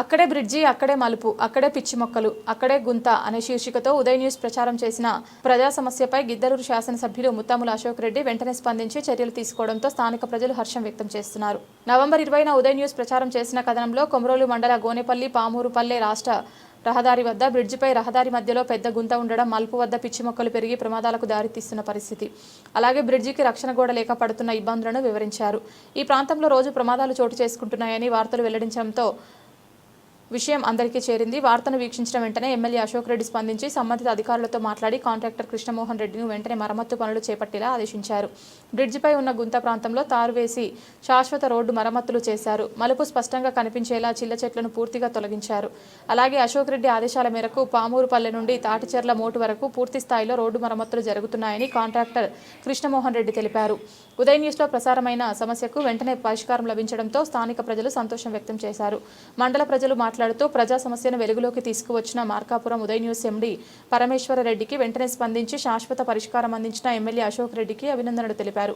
అక్కడే బ్రిడ్జి అక్కడే మలుపు అక్కడే పిచ్చి మొక్కలు అక్కడే గుంత అనే శీర్షికతో ఉదయ్ న్యూస్ ప్రచారం చేసిన ప్రజా సమస్యపై గిద్దలూరు శాసనసభ్యులు ముత్తాముల అశోక్ రెడ్డి వెంటనే స్పందించి చర్యలు తీసుకోవడంతో స్థానిక ప్రజలు హర్షం వ్యక్తం చేస్తున్నారు. నవంబర్ ఇరవైన ఉదయ్ న్యూస్ ప్రచారం చేసిన కథనంలో కొమరోలు మండల గోనేపల్లి పామూరుపల్లె రాష్ట్ర రహదారి వద్ద బ్రిడ్జిపై రహదారి మధ్యలో పెద్ద గుంత ఉండడం మలుపు వద్ద పిచ్చి మొక్కలు పెరిగి ప్రమాదాలకు దారితీస్తున్న పరిస్థితి. అలాగే బ్రిడ్జికి రక్షణ గోడ లేక పడుతున్న ఇబ్బందులను వివరించారు. ఈ ప్రాంతంలో రోజు ప్రమాదాలు చోటు చేసుకుంటున్నాయని వార్తలు వెల్లడించడంతో విషయం అందరికీ చేరింది. వార్తను వీక్షించిన వెంటనే ఎమ్మెల్యే అశోక్ రెడ్డి స్పందించి సంబంధిత అధికారులతో మాట్లాడి కాంట్రాక్టర్ కృష్ణమోహన్ రెడ్డిని వెంటనే మరమ్మత్తు పనులు చేపట్టేలా ఆదేశించారు. బ్రిడ్జిపై ఉన్న గుంత ప్రాంతంలో తారు వేసి శాశ్వత రోడ్డు మరమ్మతులు చేశారు. మలుపు స్పష్టంగా కనిపించేలా చిల్ల చెట్లను పూర్తిగా తొలగించారు. అలాగే అశోక్ రెడ్డి ఆదేశాల మేరకు పామూరుపల్లె నుండి తాటిచెర్ల మోటు వరకు పూర్తి స్థాయిలో రోడ్డు మరమ్మతులు జరుగుతున్నాయని కాంట్రాక్టర్ కృష్ణమోహన్ రెడ్డి తెలిపారు. ఉదయ న్యూస్లో ప్రసారమైన సమస్యకు వెంటనే పరిష్కారం లభించడంతో స్థానిక ప్రజలు సంతోషం వ్యక్తం చేశారు. మండల ప్రజలు మాట్లాడుతూ ప్రజా సమస్యను వెలుగులోకి తీసుకువచ్చిన మార్కాపురం ఉదయ్ న్యూస్ ఎండీ పరమేశ్వర రెడ్డికి వెంటనే స్పందించి శాశ్వత పరిష్కారం అందించిన ఎమ్మెల్యే అశోక్ రెడ్డికి అభినందనలు తెలిపారు.